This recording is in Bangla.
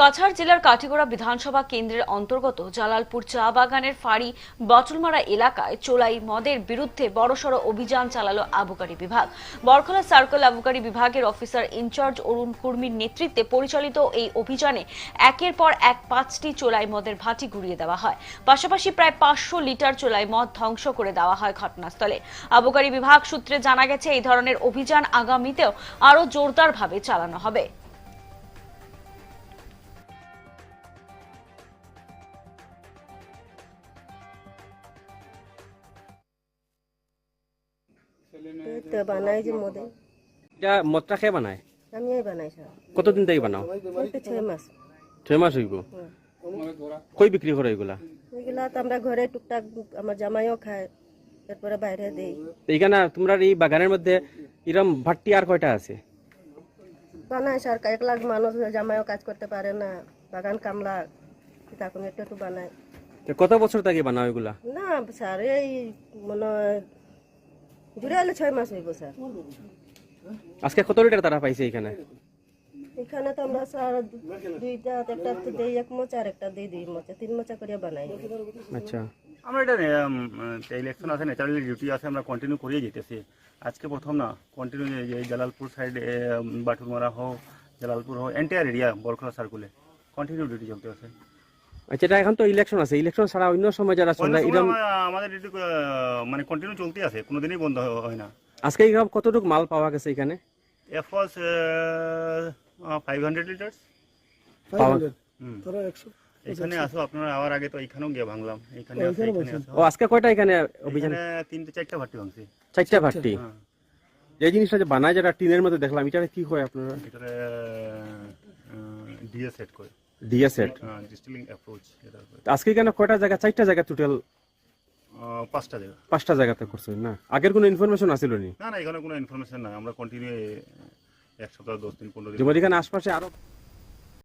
কাছাড় জেলার কাঠিগড়া বিধানসভা কেন্দ্রের অন্তর্গত জালালপুর চা বাগানের ফাঁড়ি বটলমারা এলাকায় চোলাই মদের বিরুদ্ধে বড়সড় অভিযান চালালো আবকারী বিভাগ। বরখলা সার্কেল আবকারী বিভাগের অফিসার ইনচার্জ অরুণ কুর্মির নেতৃত্বে পরিচালিত এই অভিযানে একের পর এক পাঁচটি চোলাই মদের ভাটি ঘুরিয়ে দেওয়া হয়। পাশাপাশি প্রায় পাঁচশো লিটার চোলাই মদ ধ্বংস করে দেওয়া হয় ঘটনাস্থলে। আবকারী বিভাগ সূত্রে জানা গেছে, এই ধরনের অভিযান আগামীতেও আরও জোরদারভাবে চালানো হবে। তো বানাই যে মদে। এটা মদটা খেয়ে বানায়? আমি বানাই সব। কতদিন থেকে বানাও? ছয় মাস। ছয় মাস হইব? কই বিক্রি করে এগুলা? এগুলা তো আমরা ঘরে টুকটাক আমার জামাইও খায় তারপরে বাইরে দেই। তো এখানে তোমরা এই বাগানের মধ্যে এরম ভাট্টি আর কয়টা আছে? বানাই স্যার এক লাখ মানুষ জামাইও কাজ করতে পারে না বাগান কামলা তখন একটু একটু বানাই তো কত বছর থেকে বানাও এগুলা? না স্যার এই মনে হয় জুড়ে হলে ছয় মাস হইব স্যার। আজকে কত লিটার তারা পাইছে এখানে? এখানে তো আমরা স্যার দুইটা একটা দেই এক মোচা আর একটা দিই দুই মোচা তিন মোচা করে বানাই। আচ্ছা। আমরা এটা ইলেকশন আছে ন্যাচারালি ডিউটি আছে আমরা কন্টিনিউ করিয়ে যেতেছি। আজকে প্রথম না কন্টিনিউ এই জালালপুর সাইড বাটুরমারা হোক জালালপুর হোক এন্টায়ার এরিয়া বরখলা সার্কুলে কন্টিনিউ ডিউটি চলতে আছে। আচ্ছা এটা এখন তো ইলেকশন আছে। ইলেকশন ছাড়া অন্য সময় যারা চলে আমা- আমাদের মানে কন্টিনিউ চলতে আছে কোনোদিনই বন্ধ হয়- না। আজকে এরকম কতটুকু মাল পাওয়া গেছে এখানে? F was five hundred litres এখানে আসো আপনারা আওয়ার আগে তো এইখানেও গিয়ে ভাঙলাম। এখানে ও আজকে কয়টা এখানে অভিযান? তিনটে চারটা ভাটি ভাঙছি। চারটা ভাট্টি হ্যাঁ। এই জিনিসটা যে বানায় যেটা টিনের মধ্যে দেখলাম এটা কি হয় আপনারা? এটারে ডিএ সেট করে। ডিএ ডিস্টিলিং অ্যাপ্রোচ আজকে কেন কয়টা জায়গা? চারটা জায়গা টোটাল পাঁচটা জায়গা। পাঁচটা জায়গাতে করছেন না? আগের কোনো ইনফরমেশন আছিল নি? না না এখানে কোনো ইনফরমেশন নাই। আমরা কন্টিনিউ এক সপ্তাহ দশ দিন পনেরো দিন আশপাশে আরও